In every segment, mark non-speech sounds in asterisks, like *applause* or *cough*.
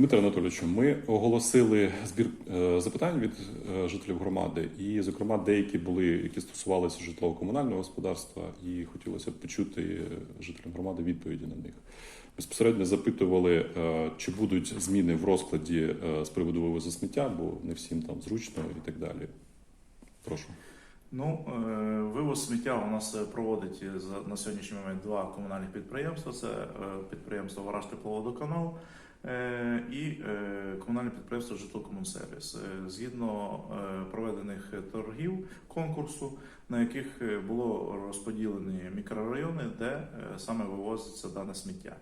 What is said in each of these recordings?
Дмитро Анатолійовичу, ми оголосили збір е, запитань від е, жителів громади, і, зокрема, деякі були, які стосувалися житлово-комунального господарства, і хотілося б почути е, жителям громади відповіді на них. Безпосередньо запитували, чи будуть зміни в розкладі з приводу вивозу сміття, бо не всім там зручно і так далі. Прошу. Ну, вивоз сміття у нас проводить на сьогоднішній момент два комунальних підприємства: це підприємство Вараж Тепловодоканал і е, комунальне підприємство Житлокомунсервіс. Е, Згідно е, проведених торгів конкурсу, на яких е, було розподілені мікрорайони, де е, саме вивозиться дане сміття.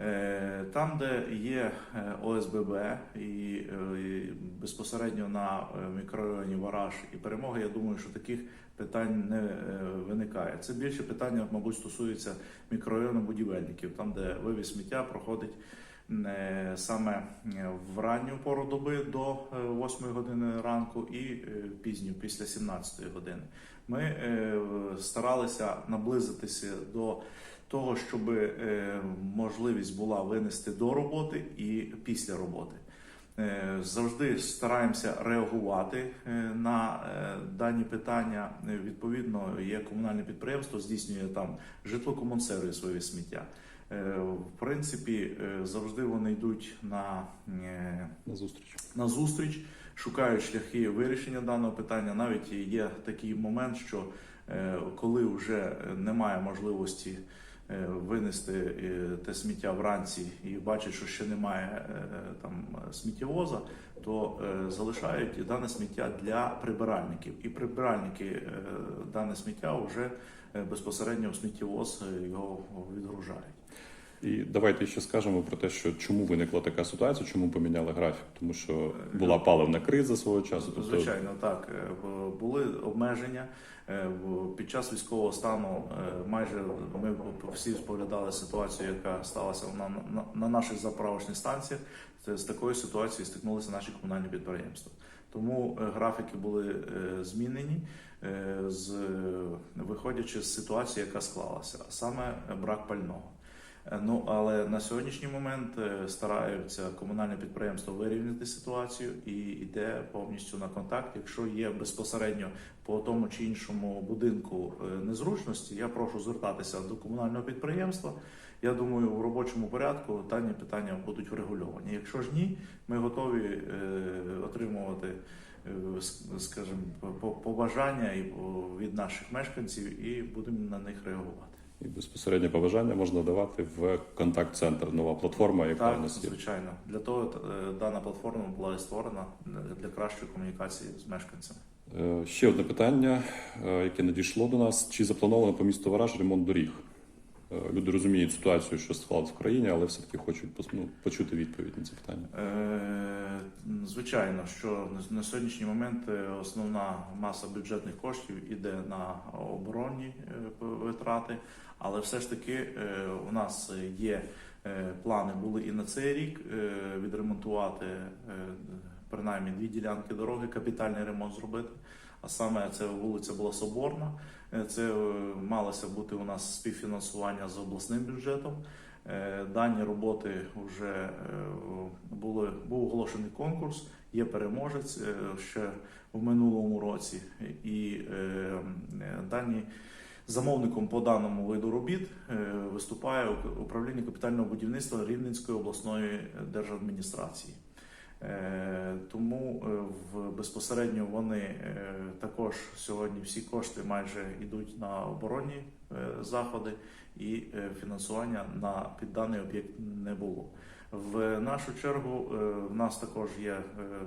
Е, Там, де є е, ОСББ і е, безпосередньо на е, мікрорайоні Вараж і перемоги, я думаю, що таких питань не е, виникає. Це більше питання, мабуть, стосується мікрорайону будівельників, там, де вивіз сміття проходить е, саме е, в ранню пору доби до 8 години ранку і е, пізню після 17 години. Ми е, старалися наблизитися до того, щоб е, можливість була винести до роботи і після роботи. Е, Завжди стараємося реагувати е, на е, дані питання. Е, Відповідно, є комунальне підприємство, здійснює там житлокомунсервіс своє сміття. Е, В принципі, е, завжди вони йдуть на е, На зустріч. на зустріч, шукають шляхи вирішення даного питання. Навіть є такий момент, що коли вже немає можливості винести е, те сміття вранці і бачать, що ще немає е, там сміттєвоза, то е, залишають дане сміття для прибиральників. І прибиральники е, дане сміття вже е, безпосередньо в сміттєвоз е, його відгружають. І давайте ще скажемо про те, що чому виникла така ситуація, чому поміняли графік, тому що була паливна криза свого часу. Тобто Звичайно, так Е, були обмеження Е, під час військового стану. е, Майже ми всі споглядали ситуацію, яка сталася на, на, на наших заправочних станціях. З такою ситуацією стикнулися наші комунальні підприємства. Тому графіки були змінені з виходячи з ситуації, яка склалася, а саме брак пального. Е, Ну але на сьогоднішній момент е, стараються комунальне підприємство вирівняти ситуацію і йде повністю на контакт. Якщо є безпосередньо по тому чи іншому будинку е, незручності, я прошу звертатися до комунального підприємства. Я думаю, в робочому порядку дані питання будуть врегульовані. Якщо ж ні, ми готові отримувати, скажімо, по- побажання від наших мешканців і будемо на них реагувати. І безпосереднє побажання можна давати в контакт-центр, нова платформа, яка у нас є. звичайно. Для того е, дана платформа була і створена для- кращої комунікації з мешканцями. Е, Ще одне питання, е, яке надійшло до нас: чи заплановано по місту Вараж ремонт доріг? Люди розуміють ситуацію, що склалась в країні, але все-таки хочуть ну, почути відповідь на це питання. Звичайно, що на- сьогоднішній момент основна маса бюджетних коштів іде на оборонні витрати, але все ж таки е, у нас є е, плани були і на цей рік е, відремонтувати принаймні дві ділянки дороги, капітальний ремонт зробити. А саме це вулиця була Соборна. Це малося бути у нас співфінансування з обласним бюджетом. Дані роботи вже були був оголошений конкурс. Є переможець ще в минулому році, і дані замовником по даному виду робіт е, виступає управління капітального будівництва Рівненської обласної держадміністрації. Е, Тому е, безпосередньо вони також сьогодні всі кошти майже йдуть на оборонні заходи, і фінансування на під даний об'єкт не було. В нашу чергу в нас також є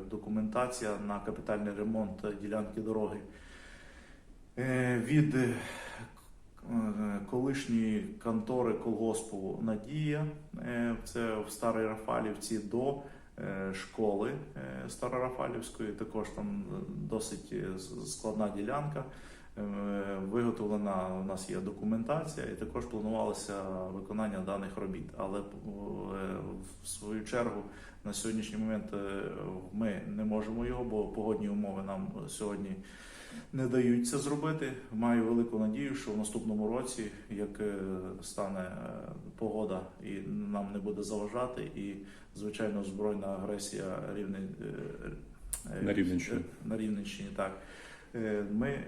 документація на капітальний ремонт ділянки дороги від е, колишньої контори колгоспу Надія, е, це в Старій Рафалівці до е, школи Старорафалівської. Також там досить складна ділянка. Виготовлена у нас є документація, і також планувалося виконання даних робіт. Але в свою чергу на сьогоднішній момент ми не можемо його, бо погодні умови нам сьогодні не дають це зробити. Маю велику надію, що в наступному році, як е, стане е, погода і нам не буде заважати, і звичайно збройна агресія рівне, е, На Рівненщині. на Рівненщині, так. Ми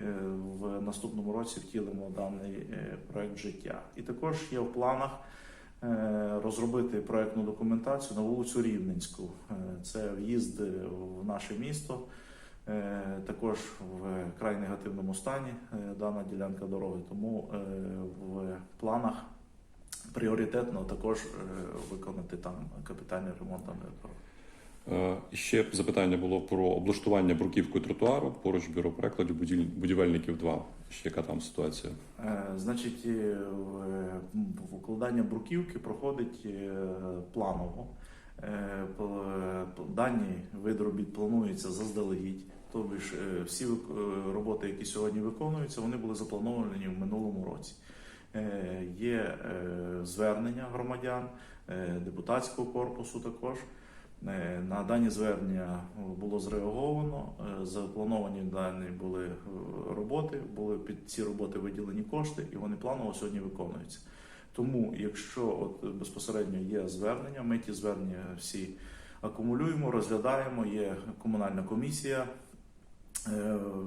в наступному році втілимо даний проект життя. І також є в планах розробити проектну документацію на вулицю Рівненську. Це в'їзд в наше місто. Е, Також в край негативному стані е, дана ділянка дороги. Тому е, в планах пріоритетно також виконати там капітальний ремонт даної дороги. Ще запитання було про облаштування бруківкою тротуару поруч бюро перекладів будівельників 2. Ще яка там ситуація? Значить, укладання бруківки проходить планово. Дані вид робіт планується заздалегідь. Тобто ж е, всі е, роботи, які сьогодні виконуються, вони були заплановані в минулому році. Е, Є звернення громадян, депутатського корпусу також. На дані звернення було зреаговано, заплановані дані були роботи, були під ці роботи виділені кошти, і вони планово сьогодні виконуються. Тому, якщо от безпосередньо є звернення, ми ті звернення всі акумулюємо, розглядаємо. Є комунальна комісія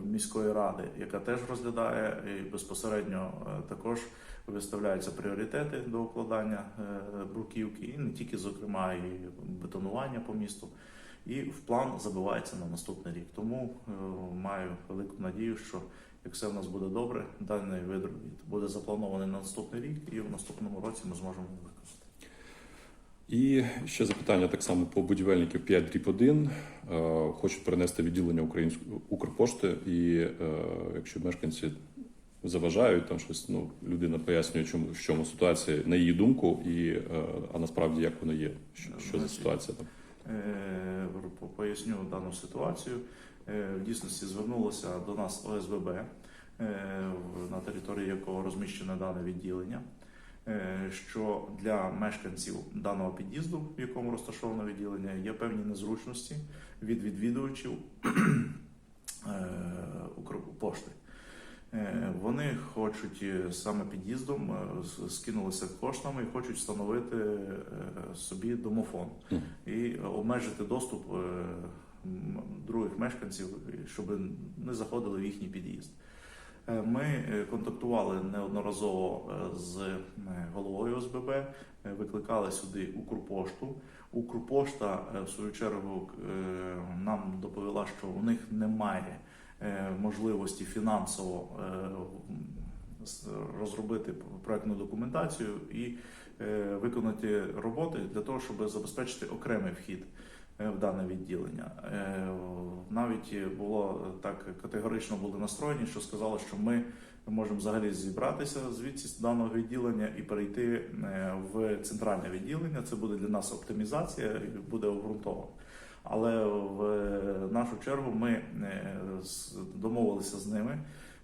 міської ради, яка теж розглядає і безпосередньо е, також виставляються пріоритети до укладання е, бруківки, і не тільки, зокрема, і бетонування по місту. І в план забивається на наступний рік. Тому е, маю велику надію, що як все в нас буде добре, даний вид буде запланований на наступний рік, і в наступному році ми зможемо виконати. І ще запитання так само по будівельників 5 дріб 1. Е, Хочуть перенести відділення української Укрпошти, і е, якщо мешканці заважають, там щось ну, людина пояснює, чому в чому ситуація на її думку, і, е, а насправді як воно є. Що, що за ситуація там? Поясню дану ситуацію. В дійсності звернулося до нас ОСББ, на території якого розміщене дане відділення, що для мешканців даного під'їзду, в якому розташоване відділення, є певні незручності від відвідувачів *clears throat* е, Укрпошти. Е, Вони хочуть е, саме під'їздом е, скинулися коштами і хочуть встановити е, собі домофон і обмежити доступ е, других мешканців, щоб не заходили в їхній під'їзд. Е, Ми е, контактували неодноразово е, з головою ОСББ, викликали сюди Укрпошту. Укрпошта, в свою чергу, нам доповіла, що у них немає можливості фінансово розробити проектну документацію і виконати роботи для того, щоб забезпечити окремий вхід в дане відділення. Е, Навіть було так категорично були настроєні, що сказали, що ми можемо взагалі зібратися звідси з даного відділення і перейти е, в центральне відділення. Це буде для нас оптимізація і буде обґрунтовано. Але в нашу чергу ми е, домовилися з ними,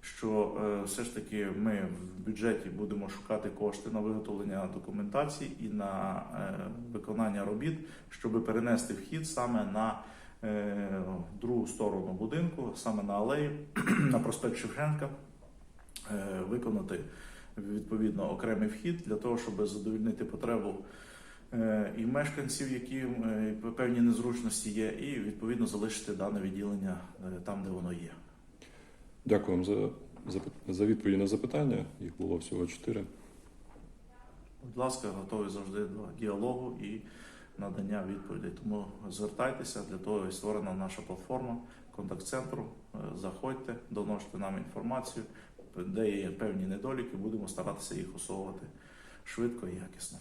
що е, все ж таки ми в бюджеті будемо шукати кошти на виготовлення документації і на е, виконання робіт, щоб перенести вхід саме на е, другу сторону будинку, саме на алеї, *clears throat* на проспект Шевченка, виконати відповідно окремий вхід для того, щоб задовільнити потребу і мешканців, які певні незручності є, і відповідно залишити дане відділення там, де воно є. Дякую вам за, за, за відповіді на запитання. Їх було всього чотири. Будь ласка, готовий завжди до діалогу і надання відповідей. Тому звертайтеся для того і створена наша платформа контакт-центру. Е, Заходьте, доносите нам інформацію, де є певні недоліки, будемо старатися їх усувати швидко і якісно.